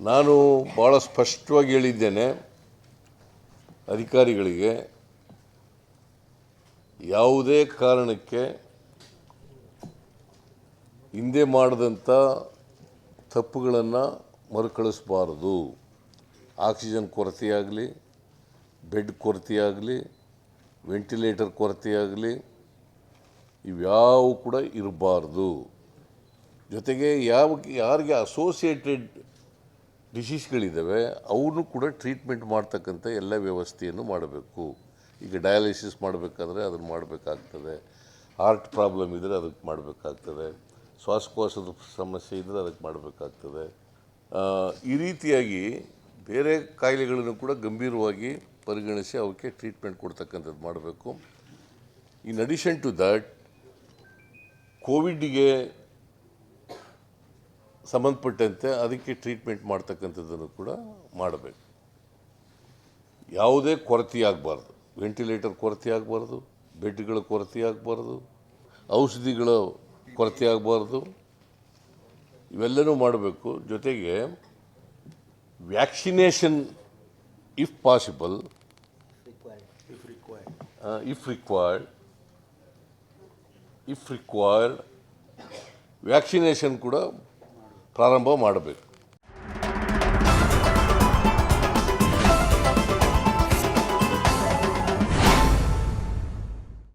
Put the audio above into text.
ನಾನು ಭಾಳ ಸ್ಪಷ್ಟವಾಗಿ ಹೇಳಿದ್ದೇನೆ ಅಧಿಕಾರಿಗಳಿಗೆ, ಯಾವುದೇ ಕಾರಣಕ್ಕೆ ಹಿಂದೆ ಮಾಡಿದಂಥ ತಪ್ಪುಗಳನ್ನು ಮರುಕಳಿಸಬಾರದು. ಆಕ್ಸಿಜನ್ ಕೊರತೆಯಾಗಲಿ, ಬೆಡ್ ಕೊರತೆಯಾಗಲಿ, ವೆಂಟಿಲೇಟರ್ ಕೊರತೆಯಾಗಲಿ, ಇವ್ಯಾವು ಕೂಡ ಇರಬಾರ್ದು. ಜೊತೆಗೆ ಯಾವ, ಯಾರಿಗೆ ಅಸೋಸಿಯೇಟೆಡ್ ಡಿಸೀಸ್ಗಳಿದ್ದಾವೆ ಅವನು ಕೂಡ ಟ್ರೀಟ್ಮೆಂಟ್ ಮಾಡ್ತಕ್ಕಂಥ ಎಲ್ಲ ವ್ಯವಸ್ಥೆಯನ್ನು ಮಾಡಬೇಕು. ಈಗ ಡಯಾಲಿಸಿಸ್ ಮಾಡಬೇಕಾದ್ರೆ ಅದನ್ನು ಮಾಡಬೇಕಾಗ್ತದೆ. ಹಾರ್ಟ್ ಪ್ರಾಬ್ಲಮ್ ಇದ್ದರೆ ಅದಕ್ಕೆ ಮಾಡಬೇಕಾಗ್ತದೆ. ಶ್ವಾಸಕೋಶದ ಸಮಸ್ಯೆ ಇದ್ದರೆ ಅದಕ್ಕೆ ಮಾಡಬೇಕಾಗ್ತದೆ. ಈ ರೀತಿಯಾಗಿ ಬೇರೆ ಕಾಯಿಲೆಗಳನ್ನು ಕೂಡ ಗಂಭೀರವಾಗಿ ಪರಿಗಣಿಸಿ ಅವಕ್ಕೆ ಟ್ರೀಟ್ಮೆಂಟ್ ಕೊಡ್ತಕ್ಕಂಥದ್ದು ಮಾಡಬೇಕು. ಇನ್ ಅಡಿಷನ್ ಟು ದಟ್ ಕೋವಿಡ್ಗೆ ಸಂಬಂಧಪಟ್ಟಂತೆ ಅದಕ್ಕೆ ಟ್ರೀಟ್ಮೆಂಟ್ ಮಾಡ್ತಕ್ಕಂಥದ್ದನ್ನು ಕೂಡ ಮಾಡಬೇಕು. ಯಾವುದೇ ಕೊರತೆ ಆಗಬಾರ್ದು. ವೆಂಟಿಲೇಟರ್ ಕೊರತೆ ಆಗಬಾರ್ದು ಬೆಡ್ಗಳ ಕೊರತೆ ಆಗಬಾರ್ದು ಔಷಧಿಗಳ ಕೊರತೆ ಆಗಬಾರ್ದು. ಇವೆಲ್ಲನೂ ಮಾಡಬೇಕು. ಜೊತೆಗೆ vaccination if possible if required if required vaccination ಕೂಡ ಪ್ರಾರಂಭ ಮಾಡಬೇಕು.